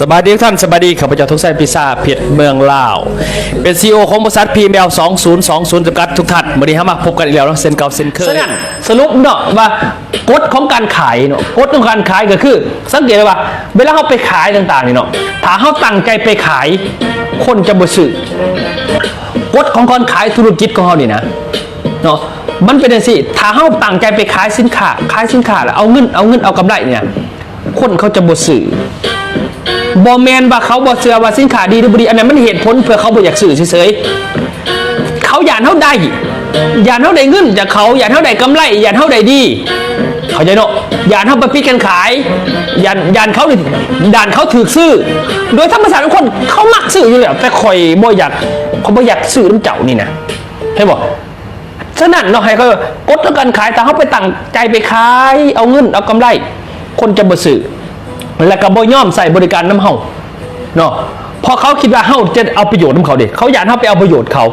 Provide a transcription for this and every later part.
สบายดีทุกท่านสบายดีข้าพเจ้าทุกสายพิซซ่าเพียรเมืองลาว เป็นซีอของบริษัทพีเมล2020จำกัดทุกท่านวันนี้เรามาพบกันอีกแล้วเนาะเซนเก่าเซนเคยสรุปเนาะว่ากฎของการขายเนาะกฎของการขายก็คือ สังเกตเลยว่า เวลาเราไปขายต่างๆนี่เนาะถ้าเราตั้งใจไปขาย คนจะบ่ซื้อกฎของการขายธุรกิจของเรานี่นะเนาะมันเป็นอย่างสิถ้าเราตั้งใจไปขายสินค้าขายสินค้าแล้วเอาเงินเอาเงินเอากำไรเนี่ยคนเขาจะบ่ซื้อ บอแมนว่าเขาบอเสือว่าสินค้าดีหรือบดีอันนั้นมันเหตุผลเพื่อเขาบ่อยากซื้อเฉยๆเขาอยากเท่าได้อยากเท่าได้เงินจากเขาอยากเท่าได้กำไรอยากเท่าได้ดี เขาใจเนาะอยากเท่าไปพิกันขายยากอยากเขานี่ด่านเขาถือซื้อ โดยธรรมชาติทุกคนเขามักซื้ออยู่แล้วแต่คอยบ่อยากเขาบ่อยากซื้อน้ำเจ้านี่นะใช่บอกฉะนั้นเนาะให้เขากดแล้วกันขายแต่เขาไปตั้งใจไปขาย เอาเงินเอากำไร คนจะบ่ซื้อ แล้วก็บ่ย่อมใส่บริการน้ำเฮาเนาะพราะเขาคิดว่าเฮาจะเอาประโยชน์น้ำเขาเด็เขาอยากเฮาไปเอาประโยชน์เขา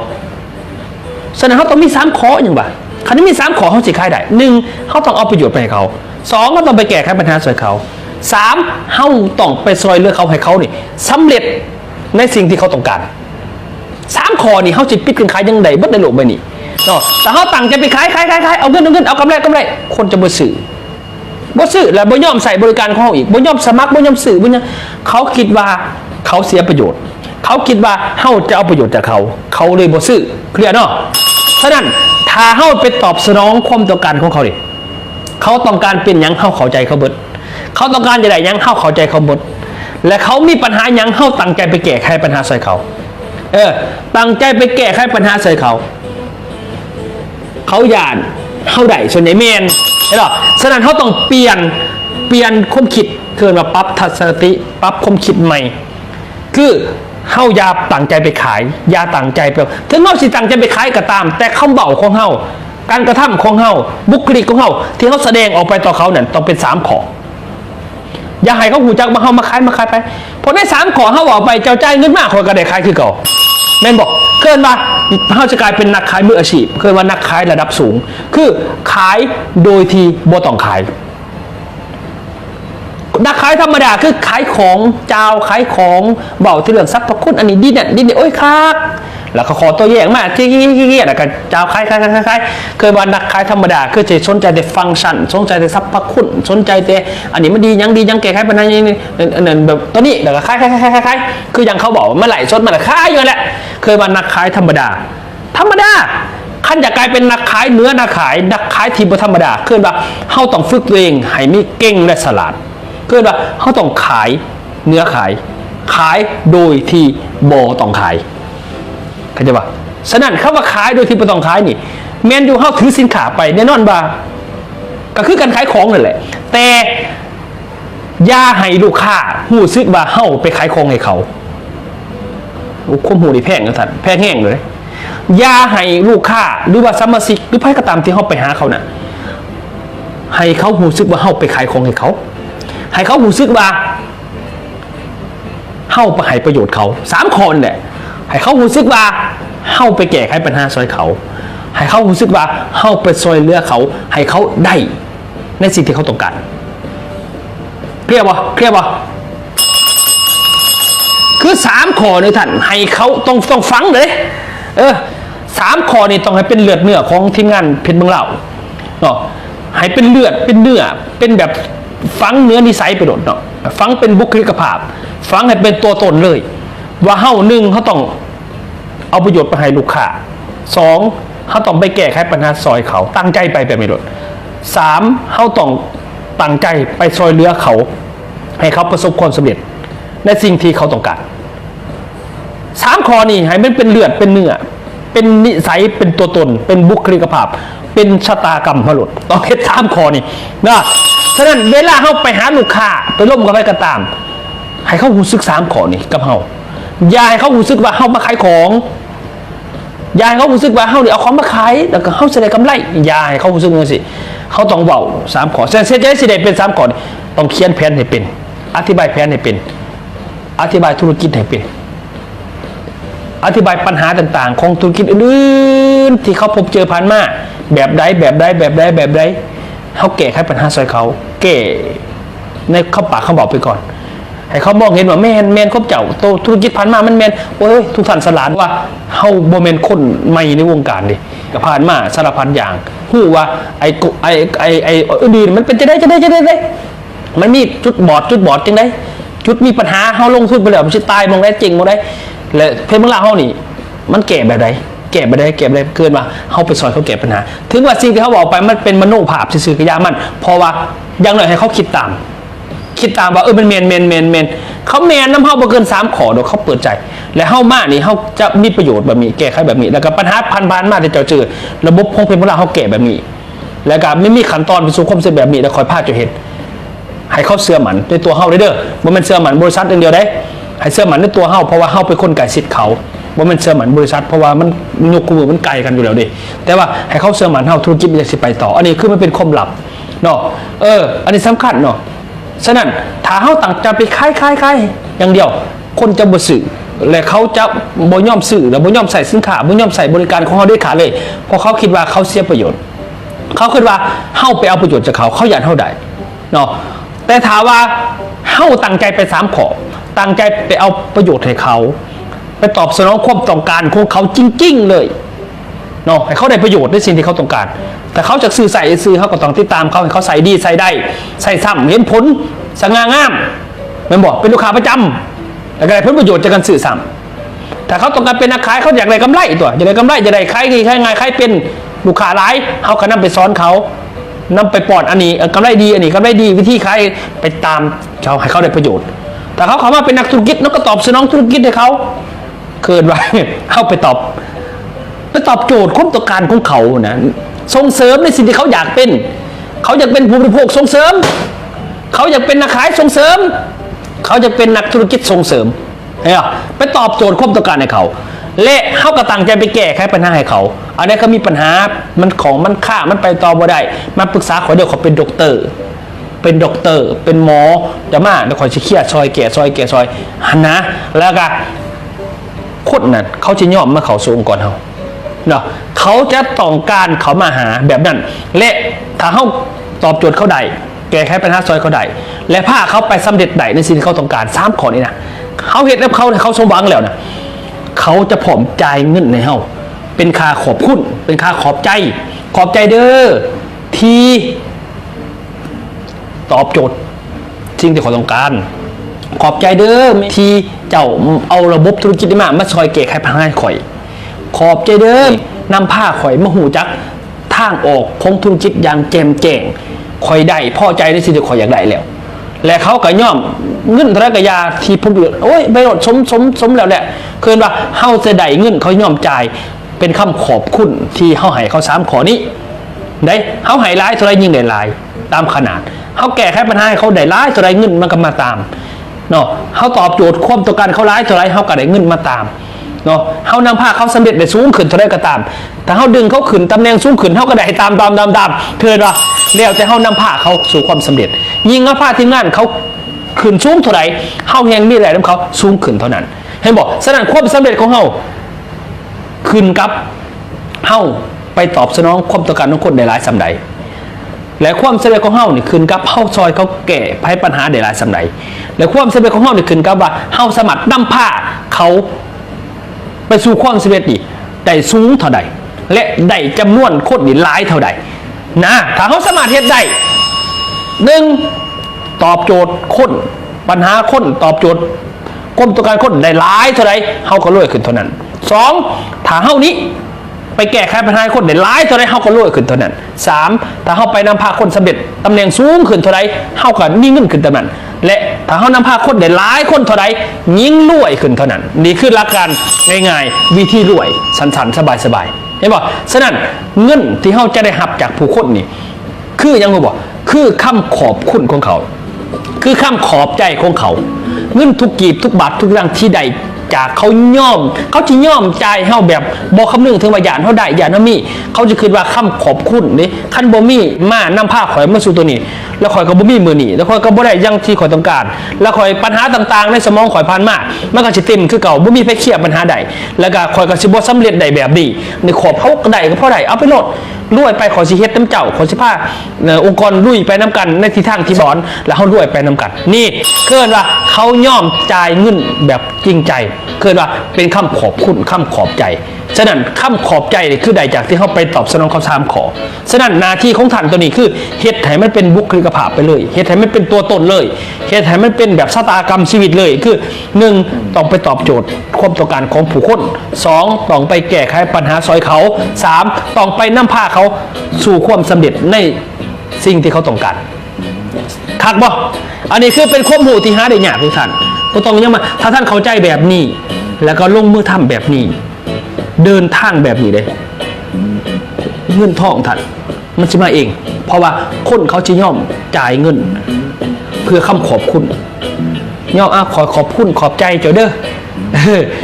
ฉะนั้นเขาต้องมีสามข้ออย่างบ่คันนี้มีสามข้อเขาสิขายได้หนึ่งเขาต้องเอาประโยชน์ไปให้เขาสองก็ต้องไปแก้ไขปัญหาสวยเขาสามเฮาต้องไปซอยเลือกเขาให้เขานี่สำเร็จในสิ่งที่เขาต้องการสามข้อนี่เขาจะปิดกันขายยังไงบิดในโลกใบนี้เนาะแต่เขาตั้งใจไปขายขายขายขายเอาเงินเอาเงินเอากำไรกำไรคนจะบ่ซื้อ บ่ซื้อแล้วบ่ยอมใส่บริการของเขาอีกบ่ยอมสมัครบ่ยอมซื้อบ่ยอมเขาคิดว่าเขาเสียประโยชน์ เขาคิดว่าเฮาจะเอาประโยชน์จากเขา เขาเลยบ่ซื้อเคลียร์เนาะฉะนั้นถ้าเฮาไปตอบสนองความต้องการของเขาดิเขาต้องการเป็นยังเฮาเข้าใจเขาเบิด เขาต้องการจะได้ยังเฮาเข้าใจเขาเบิด และเขามีปัญหายังเฮาตั้งใจไปแก้ไขปัญหาใส่เขา เออตั้งใจไปแก้ไขปัญหาใส่เขา เขาหยาน เขาได้ส่วนใหญ่เมนใช่หรอฉะนั้นเขาต้องเปลี่ยนเปลี่ยนความคิดเกินมาปรับทัศนติปรับความคิดใหม่ คือเฮายาตั้งใจไปขายยาตั้งใจไปถึงเฮาสิตั้งใจไปขายก็ตาม แต่คำเบาของเฮาการกระทำของเฮาบุคลิกของเฮาที่เขาแสดงออกไปต่อเขาเนี่ยต้องเป็นสามข้ออย่าให้เขาหูจักมาเฮามาขายมาขายไปพราะในสามข้อเฮาออกไปเจ้าใจายเงินมากคนก็ได้ขายคือเก่าแม่นบอก เกินมาเขาจะกลายเป็นนักขายมืออาชีพเกินว่านักขายระดับสูง คือขายโดยที่บ่ต้องขายนักขายธรรมดาคือขายของเจ้าขายของเบาที่เรื่องซักพระคุณอันนี้ดีเนี่ยดีเนี่ยโอ้ยครับ แล้วก็ขอตัวแยกมาที่ๆๆแล้วก็เจ้าขายขายขายขายขายเคยว่านักขายธรรมดาคือจะสนใจแต่ฟังก์ชันสนใจแต่ซับพระคุณสนใจแต่อันนี้มันดียังดียังแก้ไขปัญหาอย่างนี้อันนั้นแบบตัวนี้แล้วก็ขายขายขายขายขายคืออย่างเขาบอกว่าเมื่อไหร่สดมันขายอยู่นั่นแหละเคยว่านักขายธรรมดา ธรรมดาขั้นจะกลายเป็นนักขายเนื้อนักขาย นักขายทีบธรรมดาคือว่าเขาต้องฝึกตัวเองให้มีเก่งและฉลาดคือว่าเขาต้องขายเนื้อขาย ขายโดยที่บต้องขาย เข้าใจปะฉะนั้นคำว่าขายโดยที่บ่ต้องขายนี่แมนยูเขาถือสินค้าไปแน่นอนบ่าก็คือการขายของนั่นแหละ แต่ย่าให้ลูกค้าหูซึกว่าเฮาไปขายของให้เขาโอ้ข้อมูลนี่แพงนะท่านแพงแห้งเลยย่าให้ลูกค้าหรือว่าสมาชิกหรือใครก็ตามที่เขาไปหาเขาน่ะให้เขาหูซึกว่าเขาไปขายของให้เขา ให้เขาหูซึกว่าเขาไปให้ประโยชน์เขาสามคนเนี่ย ให้เขาหูซึกว่าเขาไปแก้ไขปัญหาซอยเขา ให้เขาหูซึกว่าเขาไปซอยเลือเขา ให้เขาได้ในสิ่งที่เขาต้องการเคลียร์ปะเคลียร์ปะคือสามข้อนี่ท่านให้เขาต้องต้องฟังเลยเออสามข้อนี่ต้องให้เป็นเลือดเนื้อของทีมงานเพชรเมืองเราเนาะให้เป็นเลือดเป็นเนื้อเป็นแบบฟังเนื้อนิสัยไปโดดเนาะฟังเป็นบุคลิกภาพ ฟังให้เป็นตัวตนเลย ว่าเฮ้าหนึ่งเขาต้องเอาประโยชน์ไปให้ลูกค้าสองเขาต้องไปแก้ไขปัญหาซอยเขา ตั้งใจไปแบบไม่โดดสามเขาต้องตั้งใจไปซอยเหลือเขา ให้เขาประสบความสำเร็จ ในสิ่งที่เขาต้องการสามข้อนี่ให้มันเป็นเลือดเป็นเนื้อเป็นนิสัยเป็นตัวตน เป็นบุคลิกภาพ เป็นชะตากรรมพลุดต้องเฮ็ดสามข้อนี่นะฉะนั้นเวลาเขาไปหาลูกค้าไปร่วมกับใครก็ตาม ให้เขาหูซึกสามข้อนี่กับเฮา ยาให้เขาหูซึกว่าเฮามาขายของยาให้เขาหูซึกว่าเฮาเนี่ยเอาของมาขายแล้วก็เฮาแสดงกำไรยาให้เขาหูซึกอย่างนั้นสิเขาต้องเว้าสามขอเส้นเส้นใจสิได้เป็นสามขอต้องเขียนแผนให้เป็น อธิบายแผนให้เป็น อธิบายธุรกิจให้เป็น อธิบายปัญหาต่างๆ ของธุรกิจอื่นๆที่เขาพบเจอผ่านมาแบบใดแบบใดแบบใดแบบใดเขาแก้ไขปัญหาซอยเขาแก้ในเข้าปากเขาบอกไปก่อน ให้เขามองเห็นว่าแมนแมนครบเจ้าโตธุรกิจผ่านมามันแมนโอ้ยทุกท่านสลานว่าเฮาบ่แมนคนใหม่ในวงการดิก็ผ่านมาสารพันอย่างฮู้ว่าไอ้ไอ้ไอ้ไอ้อื่นดีมันเป็นจะได้จะได้จะได้ได้มันมีจุดบอดจุดบอดจังได้จุดมีปัญหาเฮาลงทุนไปแล้วมันสิตายมองได้จริงมองได้และเพชรเมืองลาเฮานี่ มันแก่แบบใดแก่แบบใดแก่แบบใดเกินมาเฮาไปซอยเขาแก้ปัญหา ถึงว่าสิ่งที่เขาบอกไปมันเป็นมโนภาพซื่อๆกะยามันเพราะว่าอยังหน่อยให้เขาคิดตาม คิดตามว่าเออมันเมนเมนเมนเมนเขาเมนน้ำเฮาบ่เกินสามขอเดี๋ยวเขาเปิดใจ และเฮามานี่เฮาจะมีประโยชน์แบบนี้แก้ไขแบบนี้ แล้วก็ปัญหาพันพานๆมากที่เจ้าเจอระบบของเพชรเมืองลาเฮาแก้แบบนี้ แล้วก็ไม่มีขั้นตอนไปสู่ความสำเร็จแบบนี้แล้วคอยพลาเจ้าเห็นให้เขาเสื้อหมันในตัวเฮาได้เด้อบ่แม่นเสื้อหมันบริษัทอย่างเดียวได้ให้เสื้อหมันในตัวเฮาเพราะว่าเฮาเป็นคนไก่สิทธิ์เขาบ่แม่นเสื้อหมันบริษัท เพราะว่ามันยุคกูมือมันไกลกันอยู่แล้วดิแต่ว่าให้เขาเสื้อหมันเฮาธุรกิจมันจะสิไปต่อ อันนี้คือมันเป็นความลับเนาะเออ อันนี้สำคัญเนาะ ฉะนั้นถ้าเฮาตั้งใจไปขายขายขายอย่างเดียว คนจะบ่ซื้อและเขาจะบ่ยอมซื้อและบ่ยอมใส่สินค้าบ่ยอมใส่บริการของเฮาด้วยขาเลยเพราะเขาคิดว่าเขาเสียประโยชน์ เขาคิดว่าเฮาไปเอาประโยชน์จากเขาเขาอยากเฮาได้เนาะแต่ถามว่าเฮาตั้งใจไปสามขอตั้งใจไปเอาประโยชน์ให้เขา ไปตอบสนองความต้องการของเขาจริง ๆ เลย เนาะให้เขาได้ประโยชน์ในสิ่งที่เขาต้องการ แต่เขาจะซื้อใส่ซื้อเขาก็ต้องติดตามเขาให้เขาใส่ดีใส่ได้ใส่ซ้ำเห็นผลสง่างามมันบอกเป็นลูกค้าประจำแล้วก็ได้ผลประโยชน์จากการซื้อซ้ำแต่เขาต้องการเป็นนักขายเขาอยากได้กำไรตัวอยากได้กำไรจะได้ขายดีขายง่ายขายเป็นลูกค้าหลายเขาก็นำไปสอนเขานำไปปอดอันนี้กำไรดีอันนี้กำไรดีวิธีขายไปตามเขาให้เขาได้ประโยชน์ แต่เขาเขามาเป็นนักธุรกิจแล้วก็ตอบสนองธุรกิจให้เขาเกินไว้เข้าไปตอบ ไปตอบโจทย์ความต้องการของเขานะส่งเสริมในสิ่งที่เขาอยากเป็น เขาอยากเป็นผู้บริโภคส่งเสริม เขาอยากเป็นนักขายส่งเสริม เขาจะเป็นนักธุรกิจส่งเสริมเห็นปะไปตอบโจทย์ความต้องการให้เขา และเขาก็ตั้งใจไปแก้ไขปัญหาให้เขาอันนี้เขามีปัญหามันของมันค่ามันไปต่อบ่ได้มาปรึกษาขอเดี๋ยวเขาเป็นด็อกเตอร์เป็นด็อกเตอร์ เป็นหมอจะมาเดี๋ยวคอยชิเคียดซอยแก่ซอยแก่ซอยหันนะ แล้วก็คนนั้นเขาจะยอมมาเขาสู่องก่อนเขา เนาะเขาจะต้องการเขามาหาแบบนั้น และถ้าเขาตอบโจทย์เขาได้แก้ไขปัญหาซอยเขาได้และพาเขาไปสำเร็จได้ในสิ่งที่เขาต้องการสามข้อนี้นะเขาเห็นแล้วเขาเขาสมหวังแล้วนะเขาจะผอมจ่ายเงินในเขาเป็นค่าขอบคุณ เป็นค่าขอบใจ ขอบใจเด้อที่ตอบโจทย์สิ่งที่เขาต้องการ ขอบใจเด้อที่เจ้าเอาระบบธุรกิจมามาซอยเก๋ใครพังให้ข่อย ขอบใจเด้อนำผ้าข่อยมาหูจักทางออกของธุรกิจอย่างแจมแจ้งข่อยได้พอใจในสิ่งที่ข่อยอยากได้แล้ว และเขาก็ย่อมเงินทรกยาที่พุ่งเหลือโอ้ยไปโดดสมสมสมแล้วแหละคือว่าเฮาจะได้เงินเขาย่อมจ่ายเป็นคำขอบคุณที่เฮาให้เขาสามขอนี้ได้เขาให้ร้ายเท่าไรยิ่งได้ลายตามขนาดเขาแก้ไขปัญหาให้เขาได้ร้ายเท่าไรเงินมันก็มาตามเนาะเขาตอบโจทย์ความต้องการเขาร้ายเท่าไรเขาก็ได้เงินมาตาม เนาะเขานำพาเขาสำเร็จได้สูงขึ้นเท่าไรก็ตามแต่เขาดึงเขาขึ้นตำแหน่งสูงขึ้นเขาก็ได้ตามตามตามตามเพื่อว่าแล้วแต่เขานำพาเขาสู่ความสำเร็จ ยิ่งเขาพาทีมงานเขาขึ้นสูงเท่าไรเขาแหงมีอะไรนำเขาสูงขึ้นเท่านั้น เห็นบอกฉะนั้นความสำเร็จของเขาขึ้นกับเฮาไปตอบสนองความต้องการของคนในหลายสำใดและความสำเร็จของเฮานี่ขึ้นกับเฮาซอยเขาแก้ภัยปัญหาได้หลายสำใดและความสำเร็จของเฮานี่ขึ้นกับว่าเฮาสามารถนำพาเขา ไปสู่ความสำเร็จนี่ได้สูงเท่าใด และได้จำนวนคนนี่หลายเท่าใดนะถ้าเขาสามารถเฮ็ดได้หนึ่งตอบโจทย์คนปัญหาคนตอบโจทย์ก้มตัวการคนได้หลายเท่าไรเขาก็รวยขึ้นเท่านั้นสองถ้าเฮานี้ ไปแก้ไขปัญหาคนได้หลายเท่าไรเฮาก็รวยขึ้นเท่านั้นสามถ้าเฮาไปนำพาคนสำเร็จตำแหน่งสูงขึ้นเท่าไรเฮาก็มีเงินขึ้นเท่านั้น และถ้าเฮานำพาคนได้หลายคนเท่าไรยิ่งรวยขึ้นเท่านั้น นี่คือหลักการง่ายๆ วิธีรวยสันๆสบายๆเห็นบ่ฉะนั้นเงินที่เฮาจะได้รับจากผู้คนนี่คือยังบอกคือคำขอบคุณของเขา คือคำขอบใจของเขา เงินทุกกีบทุกบาททุกเรื่องที่ใด จากเขาย่อม เขาจะย่อมใจเฮาแบบบ่คำนึงถึงว่าญาณเฮาได้ญาณเฮามี เขาจะคิดว่าคำขอบคุณนี่คันบ่มีมานำพาข่อยมาสู่ตัวนี้ แล้วข่อยก็บ่มีมือนี้แล้วข่อยก็บ่ได้ยังที่ข่อยต้องการ แล้วข่อยปัญหาต่างๆ ในสมองข่อยผ่านมามันก็สิเต็มคือเก่าบ่มีไปเคลียร์ปัญหาใดแล้วก็ข่อยก็สิบ่สำเร็จได้แบบนี้ในขอบเขาก็ได้ก็เพราะใดเอาไปโลด รวยไปขอสิเฮ็ดน้ำเจ้าขอสิพาองค์กรลุยไปน้ำกันในทิศทางที่บอนแล้วเขารวยไปน้ำกัน นี่เกินว่าเขาย่อมจ่ายเงินแบบจริงใจ เกินว่าเป็นคำขอบคุณคำขอบใจฉะนั้นคำขอบใจคือใดจากที่เขาไปตอบสนองคำถามขอ ฉะนั้นหน้าที่ของท่านตัวนี้คือเฮ็ดให้มันเป็นบุคลิกภาพไปเลยเฮ็ดให้มันเป็นตัวตนเลยเฮ็ดให้มันเป็นแบบชะตากรรมชีวิตเลย คือหนึ่งต้องไปตอบโจทย์ความต้องการของผู้คนสองต้องไปแก้ไขปัญหาซอยเขาสามต้องไปนำพาเขาสู่ความสำเร็จในสิ่งที่เขาต้องการคักบ่อันนี้คือเป็นความหูที่หาได้ยากทุกท่านก็ต้องยังมาถ้าท่านเข้าใจแบบนี้ แล้วก็ลงมือทำแบบนี้ เดินทางแบบนี้เลยเงินทองท่านมันจะมาเอง เพราะว่าคนเขาจะย่อมจ่ายเงิน เพื่อคำขอบคุณย่อมอะขอขอบคุณขอบใจเจ้าเด้อ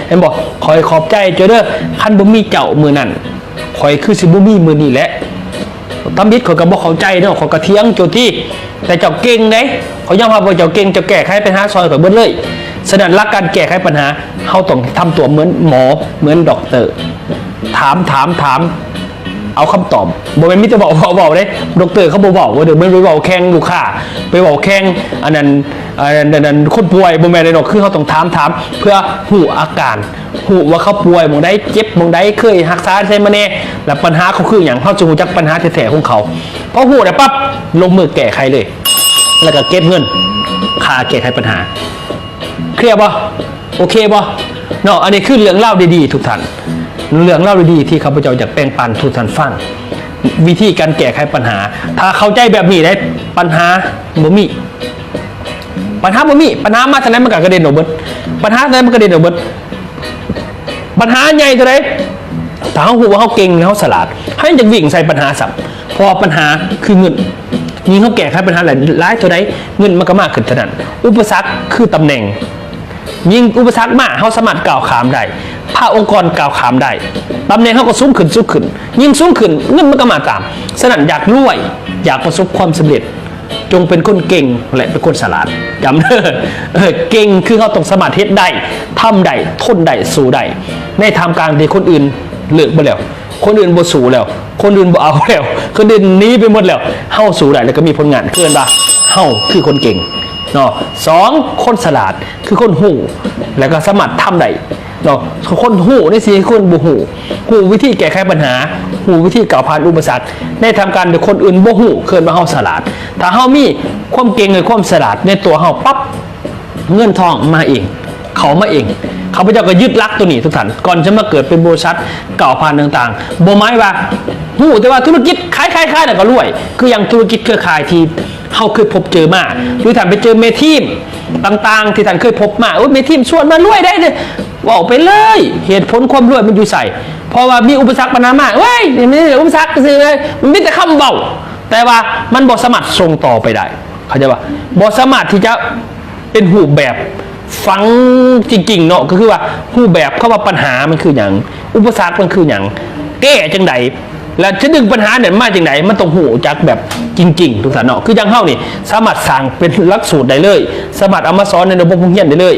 เห็นบอกคอยขอบใจเจ้าเด้อคันบ่มีเจ้ามือนั่นคอยคือสิบ่มีมือนี่แหละตำบิดขาก็บอกเข้าใจเนาะขาก็เถียงโจที่แต่เจ้าเก่งเด้เขายอมรับว่เจ้าเก่งเจะแก้ไขปัญหาซอยขอยเบิดเลย ฉะนั้นหลักการแก้ไขปัญหาเขาต้องทำตัวเหมือนหมอเหมือนด็อกเตอร์ ถามถามถามเอาคำตอบบ่เป็นมิจะบอกบอกบอกเลยดอกเตอร์เขาบอกบอกว่าเดี๋ยวไม่ไปบอกแข่งลูกค้าไปบอกแข่งอันนั้นอันนั้นอันนั้นคนป่วยบ่แม่นเลยดอกคือเขาต้องถามถาม เพื่อหูอาการหูว่าเขาป่วยมองใดเจ็บมองใดเคยรักษาใช่มาแน่แล้วปัญหาเขาคืออย่างเขาจะรู้จักปัญหาแท้ๆของเขาพอหูได้ปั๊บลงมือแก้ไขเลย แล้วก็เก็บเงินค่าแก้ไขปัญหา เคลียร์ป่ะโอเคป่ะเนาะอันนี้คือเรื่องเล่าดีๆ ทุกท่านเรื่องเล่าดีๆที่ข้าพเจ้าอยากแบ่งปันทุกท่านฟังวิธีการแก้ไขปัญหา ถ้าเข้าใจแบบนี้ได้ปัญหาบ่มีปัญหาบ่มีปัญหามาจากไหนมันก็กระเด็นออกเบิดปัญหาจากไหนมันกระเด็นออกเบิดปัญหาใหญ่ตัวไหนถ้าเขาหูว่าเขาเก่งเขาสลาดให้จะวิ่งใส่ปัญหาสับพอปัญหาคือเงิน ยิ่งเขาแก้ไขปัญหาหลายร้ายตัวใดเงินมันก็มากขึ้นเท่านั้น อุปสรรคคือตำแหน่ง ยิ่งอุปสรรคมากเขาสามารถกล่าวขามได้พาองค์กรกล่าวขามได้ตำแหน่งเขาก็สูงขึ้นสูงขึ้น ยิ่งสูงขึ้นเงินมันก็มาตามฉะนั้นอยากรวย อยากประสบความสำเร็จ จงเป็นคนเก่งและเป็นคนฉลาดจำเด้อเอเก่งคือเขาต้องสามารถเฮ็ดได้ทำได้ทนได้สู้ได้ในทามกลางที่คนอื่นเลิกไปแล้ว คนอื่นบ่สู้แล้ว คนอื่นบ่เอาแล้ว คนอื่นหนีไปหมดแล้วเฮาสู้ได้แล้วก็มีผลงานเกินว่เฮาคือคนเก่งเนาะสองคนฉลาดคือคนหูแล้วก็สามารถทำได้เนาะคนหูนี่สิคนบุหูหูวิธีแก้ไขปัญหาหูวิธีก่าวผ่านอุปสรรคในทำการโดยคนอื่นบ่หูเคินมาเฮาฉลาดถ้าเฮามีความเก่งหรือความฉลาดในตัวเฮาปั๊บเงินทองมาเอง เขามาเองเขาพเจ้าก็ยึดลักตัวนี้ทุกท่านก่อนจะมาเกิดเป็นบริษัทเก่าวผ่านต่างๆบ่ไม้ว่าหูแต่ว่าธุรกิจคล้ายๆๆน่ะก็รวย คืออย่างธุรกิจเครือข่ายที่เขาเคยพบเจอมาหรือท่านไปเจอเมทีมต่างๆ ที่ท่านเคยพบมาโอ้ยเมทีมชวนมารวยได้เลยบอกไปเลย เหตุผลความรวยมันอยู่ใส่เพราะว่ามีอุปสรรคปัญหามากเว้ยนี่อุปสรรคสิเลยมันมีแต่คำเบาแต่ว่ามันบอสามารถส่งต่อไปได้ เขาใจว่าบอสามารที่จะเป็นหูแบบ ฟังจริงๆเนาะก็คือว่ารูปแบบเขาว่าปัญหามันคืออย่าง อุปสรรคมันคืออย่างแก้จังไดแล้วจะดึงปัญหาเนี่ยมาจากไหนมันต้องหูจากแบบจริงๆทุกท่านเนาะคือยังเข้านี่ สามารถสั่งเป็นลักสูตรได้เลย สามารถเอามาสอนในระบบโรงเรียนได้เลย